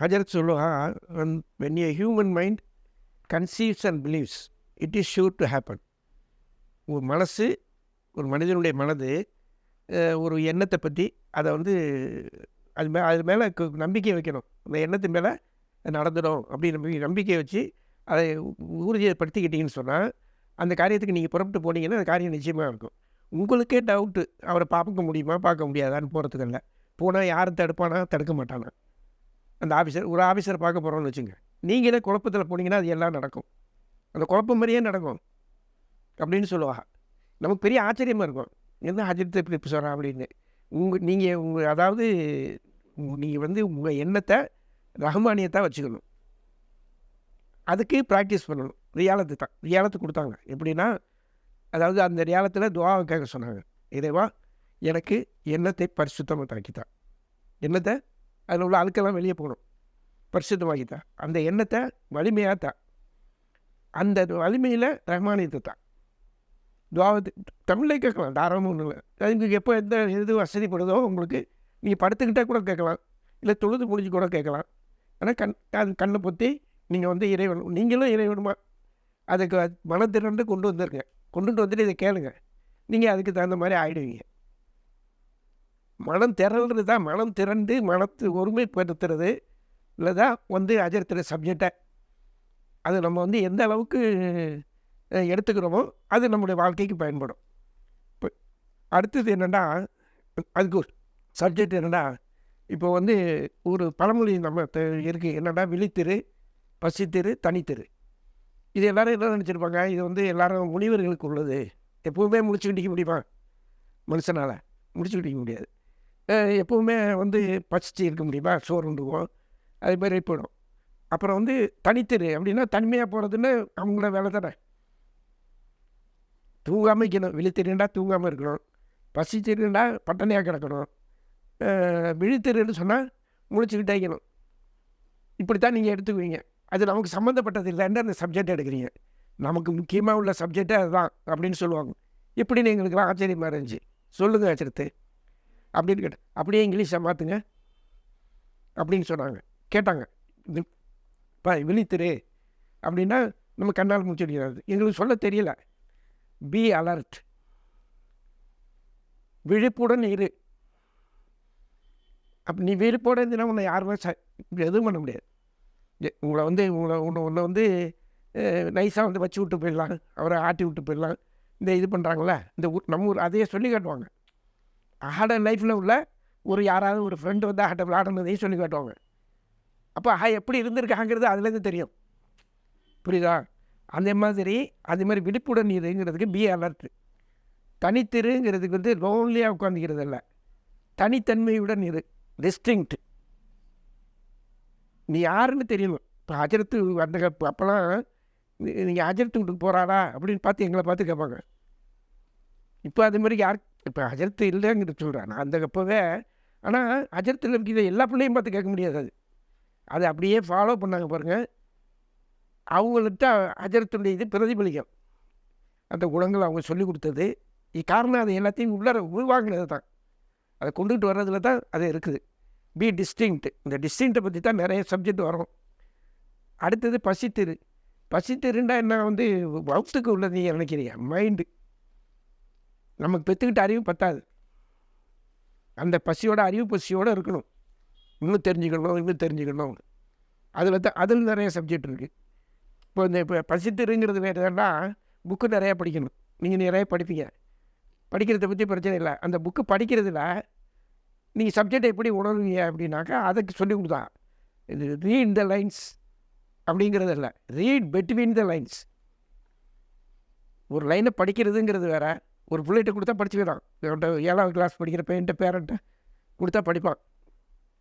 ஹஜரத் சொல்லுவான் when a human mind conceives and believes it is sure to happen ஒரு மனசு ஒரு மனிதனுடைய மனது ஒரு எண்ணத்தை பற்றி அதை வந்து அது மே அது மேலே நம்பிக்கை வைக்கணும். அந்த எண்ணத்து மேலே நடந்துடும் அப்படின்னு நம்பிக்கை வச்சு அதை ஊர்ஜிதப்படுத்திக்கிட்டீங்கன்னு சொன்னால் அந்த காரியத்துக்கு நீங்கள் புறப்பட்டு போனீங்கன்னா அந்த காரியம் நிச்சயமாக இருக்கும். உங்களுக்கே டவுட்டு அவரை பார்க்க முடியுமா பார்க்க முடியாதான்னு போகிறதுக்கு இல்லை போனால் யாரும் தடுப்பானா? தடுக்க மாட்டானா. அந்த ஆஃபீஸர் ஒரு ஆஃபீஸரை பார்க்க போகிறோம்னு வச்சுங்க. நீங்களே குழப்பத்தில் போனீங்கன்னா அது எல்லாம் நடக்கும். அந்த குழப்பம் மாதிரியே நடக்கும். அப்படின்னு சொல்லுவா நமக்கு பெரிய ஆச்சரியமாக இருக்கும். என்ன ஆச்சரியத்தை இப்படி இப்படி சொல்கிறான் அப்படின்னு. உங்கள் நீங்கள் உங்கள் அதாவது நீங்கள் வந்து உங்கள் எண்ணத்தை ரஹ்மானியத்தான் வச்சுக்கணும். அதுக்கு ப்ராக்டிஸ் பண்ணணும். ரியாலத்து தான். ரியாலத்து கொடுத்தாங்க. எப்படின்னா அதாவது அந்த ரியாலத்தில் துவாவை கேட்க சொன்னாங்க. இறைவா எனக்கு எண்ணத்தை பரிசுத்தமாக தாக்கித்தான் எண்ணத்தை அதில் உள்ள அழுக்கெல்லாம் வெளியே போகணும். பரிசுத்தமாக்கித்தா அந்த எண்ணத்தை வலிமையாக தான் அந்த வலிமையில் ரஹ்மானியத்தை தான் துவாவத்து தமிழ்லே கேட்கலாம் தாராளமாக ஒன்றும் இல்லை அதுக்கு எப்போ எந்த எது வசதிப்படுதோ உங்களுக்கு நீங்கள் படுத்துக்கிட்டே கூட கேட்கலாம். இல்லை தொழுது முடிஞ்சு கூட கேட்கலாம். ஆனால் கண் அது கண்ணை பொத்தி நீங்கள் வந்து இறைவன் நீங்களும் இறைவனுமா? அதுக்கு மன கொண்டு வந்துருங்க. கொண்டுட்டு வந்துட்டு இதை கேளுங்க. நீங்கள் அதுக்கு தகுந்த மாதிரி ஆகிடுவீங்க மனம் திரள்றது தான் மனம் திரண்டு மனத்து ஒருமைப்படுத்துறது. இல்லை தான் வந்து அஜர்த்துற சப்ஜெக்டை அது நம்ம வந்து எந்த அளவுக்கு எடுத்துக்கிறோமோ அது நம்முடைய வாழ்க்கைக்கு பயன்படும். இப்போ அடுத்தது என்னென்னா அதுக்கு ஒரு சப்ஜெக்ட் என்னென்னா இப்போ வந்து ஒரு பழமொழி நம்ம இருக்குது என்னென்னா விழித்திரு பசித்திரு தனித்திரு. இது எல்லோரும் என்ன நினச்சிருப்பாங்க? இது வந்து எல்லாரும் முனிவர்களுக்கு உள்ளது. எப்பவுமே முடிச்சுக்கிட்டிக்க முடியுமா? மனுஷனால். முடிச்சுக்கிட்டிக்க முடியாது. எப்போவுமே வந்து பசிச்சு இருக்க முடியுமா? சோறு உண்டுவோம் அது மாதிரி போயிடும். அப்புறம் வந்து தனித்திரு அப்படின்னா தனிமையாக போகிறதுன்னு அவங்கள வேலை தானே? தூங்காமல் இருக்கணும் விழித்திருந்தா தூங்காமல் இருக்கணும். பசித்திருந்தா பட்டனையாக கிடக்கணும். விழித்தெருன்னு விழித்திருன்னு சொன்னால் முழிச்சுக்கிட்டே இருக்கணும் இப்படி தான் நீங்கள் எடுத்துக்குவீங்க. அது நமக்கு சம்மந்தப்பட்டது இல்லைன்னு அந்த சப்ஜெக்ட் எடுக்கிறீங்க. நமக்கு முக்கியமாக உள்ள சப்ஜெக்டே அதுதான் அப்படின்னு சொல்லுவாங்க. இப்படின்னு எங்களுக்குலாம் ஆச்சரியமாக இருந்துச்சு? சொல்லுங்கள் ஆச்சரியத்தை அப்படின்னு கேட்டேன். அப்படியே இங்கிலீஷை மாற்றுங்க அப்படின்னு சொன்னாங்க. கேட்டாங்க. இது பா விழித்திரு அப்படின்னா நம்ம கண்ணால் முடிச்சிருக்கிறது எங்களுக்கு சொல்ல தெரியல. பி அலர்ட் விழிப்புடன் இரு. அப்போ நீ விழிப்போட இருந்தீங்கன்னா உன்னை யாருமே ச எதுவும் பண்ண முடியாது. உங்களை வந்து உங்களை உன்னை உன்னை வந்து நைஸாக வந்து வச்சு விட்டு போயிடலாம். அவரை ஆட்டி விட்டு போயிடலாம். இந்த இது பண்ணுறாங்களே இந்த ஊர் நம்ம ஊர் அதையே சொல்லி காட்டுவாங்க. ஆட லைஃப்பில் உள்ள ஒரு யாராவது ஒரு ஃப்ரெண்டு வந்து ஆட்ட விளாடுனதையும் சொல்லி காட்டுவாங்க. அப்போ ஆ எப்படி இருந்திருக்காங்கிறது அதுலேருந்து தெரியும். புரியுதா? அந்த மாதிரி அதே மாதிரி விழிப்புடன் இருங்கிறதுக்கு பி அலர்ட் தனித்திருங்கிறதுக்கு வந்து லோன்லியாக உட்காந்துக்கிறது இல்லை தனித்தன்மையுடன் இரு. டிஸ்டிங்க்ட் நீ யாருன்னு தெரியணும் இப்போ அஜரத்து அந்த அப்போல்லாம் நீங்கள் அஜரத்து வீட்டுக்கு போகிறாரா அப்படின்னு பார்த்து எங்களை பார்த்து கேட்பாங்க. இப்போ அதே மாதிரி யார் இப்போ அஜரத்து இல்லைங்கிறது சொல்கிறேன் நான் அந்த அப்போவே ஆனால் அஜரத்தில் இருக்கிற எல்லா பிள்ளையும் பார்த்து கேட்க முடியாது அது. அதை அப்படியே ஃபாலோ பண்ணாங்க பாருங்கள் அவங்கள்ட்ட அஜரத்துடைய இது பிரதிபலிக்கும். அந்த குணங்கள் அவங்க சொல்லி கொடுத்தது. காரணம் அது எல்லாத்தையும் உள்ளார உள்வாங்கினது தான். அதை கொண்டுகிட்டு வர்றதுல தான் அது இருக்குது. பி டிஸ்டிங்க்ட் இந்த டிஸ்டிங்க்டை பற்றி தான் நிறைய சப்ஜெக்ட் வரும். அடுத்தது பசித்திரு. பசித்திருண்டா என்ன வந்து வவுத்துக்கு உள்ளது நீங்கள் நினைக்கிறீங்க மைண்டு நமக்கு பெற்றுக்கிட்ட அறிவு பத்தாது. அந்த பசியோட அறிவு பசியோடு இருக்கணும். இன்னும் தெரிஞ்சுக்கணும் இன்னும் தெரிஞ்சுக்கணும். அதில் தான் அதில் நிறைய சப்ஜெக்ட் இருக்குது இப்போ இந்த இப்போ பசித்திருங்கிறது வேறு என்னன்னா புக்கு நிறையா படிக்கணும். நீங்கள் நிறைய படிப்பீங்க. படிக்கிறத பற்றி பிரச்சனை இல்லை. அந்த புக்கு படிக்கிறதுல நீங்கள் சப்ஜெக்டை எப்படி உணர்வீங்க அப்படின்னாக்கா அதுக்கு சொல்லி கொடுத்தான் இது ரீட் த லைன்ஸ் அப்படிங்கிறது இல்லை. ரீட் பிட்வீன் த லைன்ஸ் ஒரு லைனை படிக்கிறதுங்கிறது வேறு. ஒரு பிள்ளைகிட்ட கொடுத்தா படிச்சுக்கிறான் இவன்ட்ட ஏழாவது கிளாஸ் படிக்கிற பையன்ட்ட பேரண்ட்டை கொடுத்தா படிப்பான்.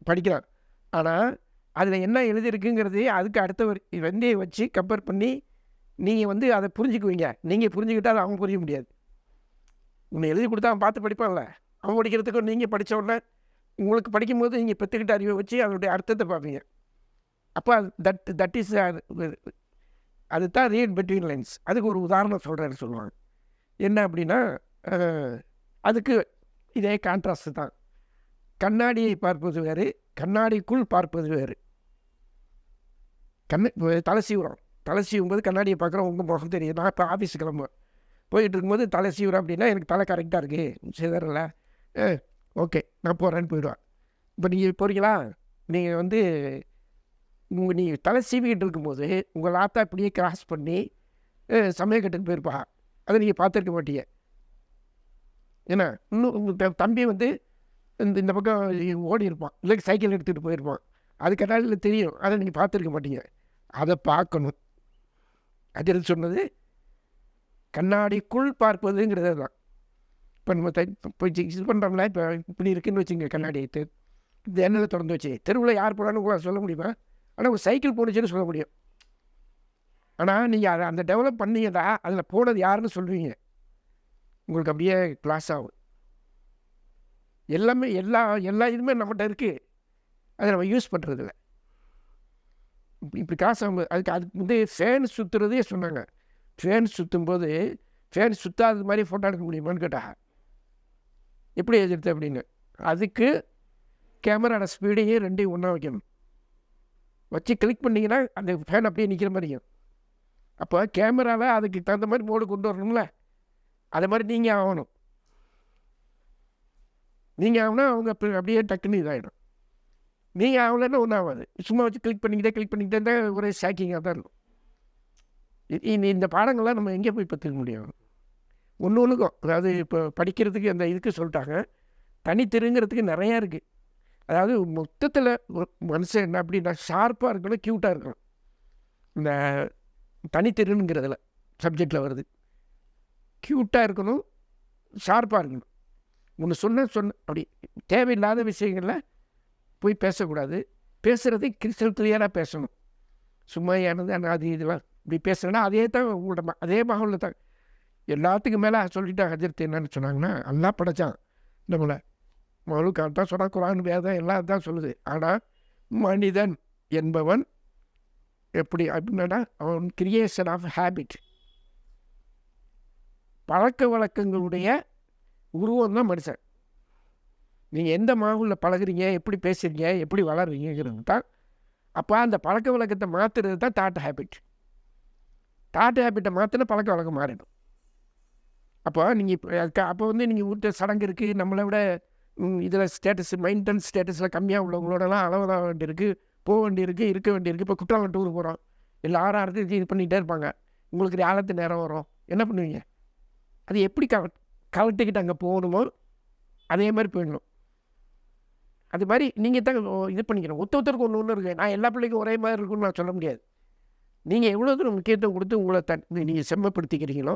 படிக்கிறான். ஆனால் அதில் என்ன எழுதியிருக்குங்கிறது அதுக்கு அடுத்த ஒரு ரெண்டையும் வச்சு கம்பேர் பண்ணி நீங்கள் வந்து அதை புரிஞ்சுக்குவீங்க. நீங்கள் புரிஞ்சுக்கிட்டால் அதை அவன் புரிய முடியாது. உன்னை எழுதி கொடுத்தா அவன் பார்த்து படிப்பான்ல. அவன் படிக்கிறதுக்கு நீங்கள் படித்தவுடனே உடனே உங்களுக்கு படிக்கும்போது நீங்கள் பெற்றுக்கிட்ட அறிவை வச்சு அதனுடைய அர்த்தத்தை பார்ப்பீங்க. அப்போ தட் தட் இஸ் அதுதான் ரீட் பிட்வீன் லைன்ஸ் அதுக்கு ஒரு உதாரணம் சொல்கிறேன்னு சொல்லுவாங்க. என்ன அப்படின்னா அதுக்கு இதே கான்ட்ராஸ்ட் தான். கண்ணாடியை பார்ப்பது வேறு கண்ணாடிக்குள் பார்ப்பது வேறு. கண் தலை சீவுறோம். தலை சீவும்போது கண்ணாடியை பார்க்குறோம் உங்கள் முகம் தெரியும் நான் இப்போ ஆஃபீஸ் கிளம்புவேன். போயிட்டு இருக்கும்போது தலை சீவுறேன் அப்படின்னா எனக்கு தலை கரெக்டாக இருக்குது சிதறல ஏ ஓகே நான் போகிறேன்னு போயிடுவேன். இப்போ நீங்கள் போகிறீங்களா நீங்கள் வந்து உங்கள் நீங்கள் தலை சீவிக்கிட்டு இருக்கும்போது உங்கள் ஆத்தா இப்படியே கிராஸ் பண்ணி சமயக்கட்டுக்கு போயிருப்பா. அதை நீங்கள் பார்த்துருக்க மாட்டீங்க. ஏன்னா இன்னும் தம்பி வந்து இந்த இந்த பக்கம் ஓடி இருப்பான். இல்லை சைக்கிள் எடுத்துகிட்டு போயிருப்பான். அது கண்ணாடியில் தெரியும். அதை நீங்கள் பார்த்துருக்க மாட்டீங்க. அதை பார்க்கணும். அது எது சொன்னது? கண்ணாடிக்குள் பார்ப்பதுங்கிறது தான் இப்போ நம்ம தை இப்போ இது பண்ணுறோம்ல இப்போ இப்படி இருக்குன்னு வச்சுங்க கண்ணாடி தெ- இந்த எண்ணெய் திறந்து வச்சு. தெருவில் யார் போனாலும் உங்களால் சொல்ல முடியுமா? ஆனால் ஒரு சைக்கிள் போணுச்சுன்னு சொல்ல முடியும். ஆனால் நீங்கள் அதை அந்த டெவலப் பண்ணீங்கடா அதில் போனது யாருன்னு சொல்லுவீங்க உங்களுக்கு அப்படியே கிளாஸ் ஆகும். எல்லாமே எல்லா எல்லா இதுவுமே நம்மகிட்ட இருக்குது அதை நம்ம யூஸ் பண்ணுறதில்ல இப்படி இப்படி காசு ஆகும்போது அதுக்கு அதுக்கு வந்து ஃபேன் சுற்றுறதே சொன்னாங்க. ஃபேன் சுற்றும்போது ஃபேன் சுற்றாத மாதிரி ஃபோட்டோ எடுக்க முடியுமான்னு கேட்டாங்க எப்படி எதிர்த்து அப்படின்னு? அதுக்கு கேமராட ஸ்பீடையும் ரெண்டையும் ஒன்றா வைக்கணும். வச்சு கிளிக் பண்ணிங்கன்னா அந்த ஃபேன் அப்படியே நிற்கிற மாதிரியும். அப்போ கேமராவில் அதுக்கு தகுந்த மாதிரி மோடு கொண்டு வரணும்ல. அதை மாதிரி நீங்கள் ஆகணும். நீங்கள் ஆகணும் அவங்க அப்படியே டக்குன்னு இதாகிடும் நீங்கள் ஆகலைன்னா ஒன்றும் ஆகாது. சும்மா வச்சு கிளிக் பண்ணிக்கிட்டே கிளிக் பண்ணிக்கிட்டே இருந்தால் ஒரே ஷாக்கிங்காக தான் இருக்கும். இந்த பாடங்கள்லாம் நம்ம எங்கே போய் கற்றுக்க முடியும்? ஒன்று ஒன்றுக்கும் அதாவது இப்போ படிக்கிறதுக்கு அந்த இதுக்கு சொல்லிட்டாங்க. தனித்திருங்கிறதுக்கு நிறையா இருக்குது அதாவது மொத்தத்தில் ஒரு மனுஷன் என்ன அப்படின்னா ஷார்ப்பாக இருக்கணும் க்யூட்டாக இருக்கணும். இந்த தனித்திறனுங்கிறதுல சப்ஜெக்டில் வருது. க்யூட்டாக இருக்கணும் ஷார்ப்பாக இருக்கணும். ஒன்று சொன்ன சொன்ன அப்படி தேவையில்லாத விஷயங்களில் போய் பேசக்கூடாது. பேசுகிறது கிறிஸ்டல் கிளியராக பேசணும். சும்மா எனது அது இதெல்லாம் இப்படி பேசுகிறேன்னா அதே தான் உங்களோட அதே மகளில் தான். எல்லாத்துக்கும் மேலே சொல்லிட்டா ஹஜரத் என்னன்னு சொன்னாங்கன்னா எல்லாம் படைச்சான் நம்மளை. மகளுக்கு தான் சொன்னால் குரான் வேதம் எல்லாம் தான் சொல்லுது. ஆனால் மனிதன் என்பவன் எப்படி அப்படின்னா அவன் கிரியேஷன் ஆஃப் ஹேபிட் பழக்க வழக்கங்களுடைய உருவம் தான் மனுஷன். நீங்கள் எந்த மாவுல பழகுறீங்க எப்படி பேசுறீங்க எப்படி வளர்றீங்கிறது தான் அப்போ அந்த பழக்க வழக்கத்தை மாற்றுறது தான் தாட் ஹேபிட் தாட் ஹேபிட்டை மாற்றினா பழக்க வழக்கம் மாறிடும். அப்போ நீங்கள் இப்போ அப்போ வந்து நீங்கள் வீட்டு சடங்கு இருக்குது நம்மளை விட இதில் ஸ்டேட்டஸ் மெயின்டெனன்ஸ் ஸ்டேட்டஸில் கம்மியாக உள்ளவங்களோடலாம் அளவதாக வேண்டியிருக்கு போக வேண்டியிருக்கு இருக்க வேண்டியிருக்கு. இப்போ குற்றாலம் டூர் போகிறோம் எல்லாரும் அடுத்து இது பண்ணிகிட்டே இருப்பாங்க. உங்களுக்கு ஆழத்து நேரம் வரும். என்ன பண்ணுவீங்க? அது எப்படி கவ கவட்டிக்கிட்டு அங்கே போகணுமோ அதே மாதிரி போயிடணும். அது மாதிரி நீங்கள் தான் ஓ, இது பண்ணிக்கணும். ஒத்த ஒருத்தருக்கு ஒன்று ஒன்று இருக்குது நான் எல்லா பிள்ளைக்கும் ஒரே மாதிரி இருக்குன்னு நான் சொல்ல முடியாது. நீங்கள் எவ்வளோ தூரம் முக்கியத்துவம் கொடுத்து உங்களை தன் நீங்கள் செம்மப்படுத்திக்கிறீங்களோ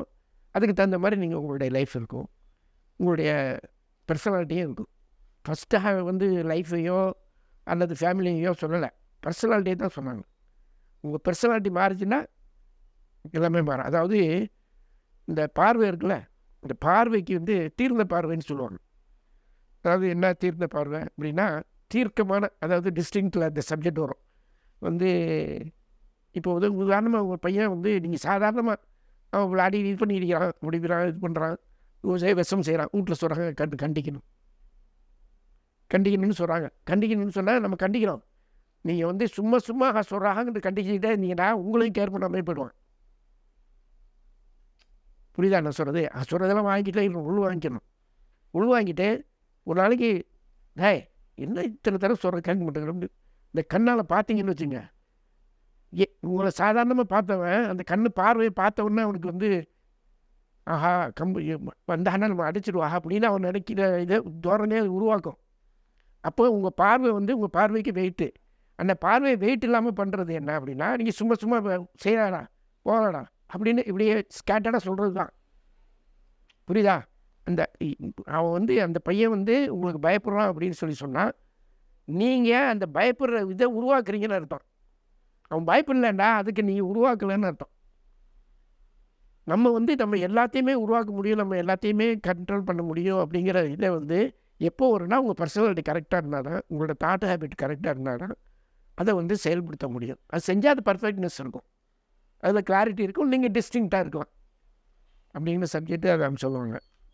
அதுக்கு தகுந்த மாதிரி நீங்கள் உங்களுடைய லைஃப் இருக்கும். உங்களுடைய பர்சனாலிட்டியும் இருக்கும். ஃபஸ்ட்டாக வந்து லைஃப்பையோ அல்லது ஃபேமிலியையோ சொல்லலை. பர்சனாலிட்டியை தான் சொன்னாங்க. உங்கள் பர்சனாலிட்டி மாறுச்சுன்னா எல்லாமே மாறும். அதாவது இந்த பார்வை இருக்குல்ல இந்த பார்வைக்கு வந்து தீர்ந்த பார்வைன்னு சொல்லுவாங்க. அதாவது என்ன தீர்ந்த பார்வை அப்படின்னா தீர்க்கமான அதாவது டிஸ்டிங்கில் அந்த சப்ஜெக்ட் வரும். வந்து இப்போ வந்து உதாரணமாக ஒரு பையன் வந்து நீங்கள் சாதாரணமாக அவன் விளையாடி இது பண்ணி இருக்கிறான் முடிக்கிறான் இது பண்ணுறான் விவசாய விஷம் செய்கிறான் வீட்டில் சொல்கிறாங்க கண்டு கண்டிக்கணும். கண்டிக்கணும்னு சொல்கிறாங்க கண்டிக்கணும்னு சொன்னால் நம்ம கண்டிக்கிறோம். நீங்கள் வந்து சும்மா சும்மா சொல்கிறாங்கன்னு கண்டிச்சுக்கிட்டே இருந்தீங்கன்னா உங்களையும் கேர் பண்ணாமே போயிடுவாங்க. புரியுதா நான் சொல்கிறது சொல்கிறதெல்லாம் வாங்கிக்கிட்டே உள் வாங்கிக்கணும். உள் வாங்கிட்டு ஒரு நாளைக்கு டே என்ன இத்தனை தடவை சொல்கிற கேட்க மாட்டேங்கிறோம் இந்த கண்ணால் பார்த்தீங்கன்னு வச்சுங்க. ஏ உங்களை சாதாரணமாக பார்த்தவன் அந்த கண்ணு பார்வையை பார்த்த அவனுக்கு வந்து ஆஹா கம்பு வந்தானா நம்ம அடிச்சிடுவா அப்படின்னு அவன் நினைக்கிற இதை தோரணையை உருவாக்கும். அப்போ உங்கள் பார்வை வந்து உங்கள் பார்வைக்கு வெயிட்டு அந்த பார்வை வெயிட் இல்லாமல் பண்ணுறது என்ன அப்படின்னா நீங்கள் சும்மா சும்மா செய்யலாடா போகலாடா அப்படின்னு இப்படியே ஸ்கேட்டடாக சொல்கிறது தான் புரியுதா? அந்த இ- அவன் வந்து அந்த பையன் வந்து உங்களுக்கு பயப்படுறான் அப்படின்னு சொல்லி சொன்னால் நீங்கள் அந்த பயப்படுற இதை உருவாக்குறீங்கன்னு அர்த்தம். அவன் பயப்படலண்டா அதுக்கு நீங்கள் உருவாக்கலைன்னு அர்த்தம். நம்ம வந்து நம்ம எல்லாத்தையுமே உருவாக்க முடியும் நம்ம எல்லாத்தையுமே கண்ட்ரோல் பண்ண முடியும் அப்படிங்கிற இதை வந்து எப்போ வரும்னா உங்கள் பர்சனாலிட்டி கரெக்டாக இருந்தால் தான் உங்களோட தாட் ஹேபிட் கரெக்டாக இருந்தால் தான் அதை வந்து செயல்படுத்த முடியும். அது செஞ்சால் அது பர்ஃபெக்ட்னஸ் இருக்கும். அதில் கிளாரிட்டி இருக்கும் நீங்கள் டிஸ்டிங்க்டாக இருக்கலாம். அப்படிங்கிற சப்ஜெக்ட்டு அதை அவங்க சொல்லுவாங்க.